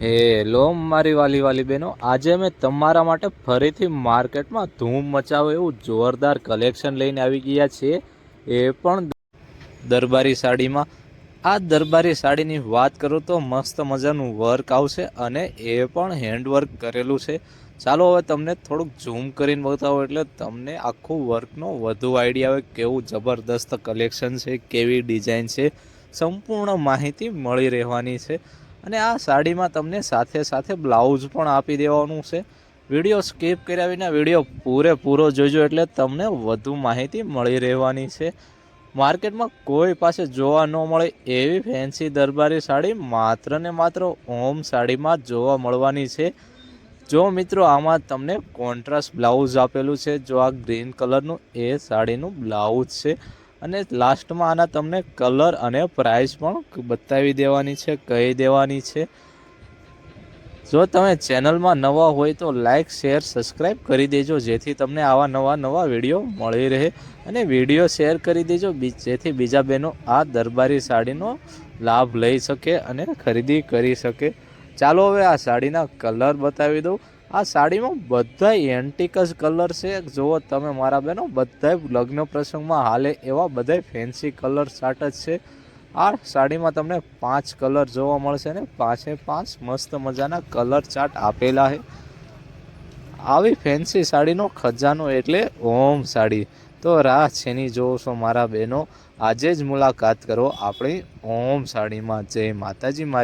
Hello મારી વાલી વાલી બહેનો, આજે મેં તમારા માટે ફરીથી માર્કેટમાં ધૂમ મચાવે એવું જોરદાર કલેક્શન લઈને આવી ગયા છીએ. એ પણ દરબારી સાડીમાં. આ દરબારી સાડીની વાત કરું તો મસ્ત મજાનું વર્ક આવશે અને એ પણ હેન્ડવર્ક કરેલું છે. ચાલો હવે તમને થોડુંક ઝૂમ કરીને બતાવો એટલે તમને આખું વર્કનો વધુ આઈડિયા આવે કેવું જબરદસ્ત કલેક્શન છે, કેવી ડિઝાઇન છે. સંપૂર્ણ માહિતી મળી રહેવાની છે. અને આ સાડીમાં તમને સાથે સાથે બ્લાઉઝ પણ આપી દેવાનું છે. વીડિયો સ્કીપ કર્યા વિના વીડિયો પૂરેપૂરો જોજો એટલે તમને વધુ માહિતી મળી રહેવાની છે. માર્કેટમાં કોઈ પાસે જોવા ન મળે એવી ફેન્સી દરબારી સાડી માત્ર ને માત્ર ઓમ સાડીમાં જોવા મળવાની છે. જો મિત્રો આમાં તમને કોન્ટ્રાસ્ટ બ્લાઉઝ આપેલું છે, જો આ ગ્રીન કલરનું એ સાડીનું બ્લાઉઝ છે. અને લાસ્ટમાં આના તમને કલર અને પ્રાઇસ પણ બતાવી દેવાની છે, કહી દેવાની છે. જો તમે ચેનલમાં નવા હોય તો લાઇક શેર સબસ્ક્રાઈબ કરી દેજો, જેથી તમને આવા નવા નવા વીડિયો મળી રહે. અને વીડિયો શેર કરી દેજો જેથી બીજા બહેનો આ દરબારી સાડીનો લાભ લઈ શકે અને ખરીદી કરી શકે. ચાલો હવે આ સાડીના કલર બતાવી દઉં. આ સાડીમાં બધા એન્ટિક જ કલર છે. જુઓ તમે મારા બહેનો બધા લગ્ન પ્રસંગમાં હાલે એવા બધા ફેન્સી કલર ચાર્ટ જ છે. આ સાડીમાં તમને પાંચ કલર જોવા મળશે ને પાંચે પાંચ મસ્ત મજાના કલર ચાર્ટ આપેલા છે. આવી ફેન્સી સાડીનો ખજાનો એટલે ઓમ સાડી. તો રાહ છેની જોવો છો મારા બહેનો. આજે જ મુલાકાત કરો આપણી ઓમ સાડીમાં. જય માતાજી, મારી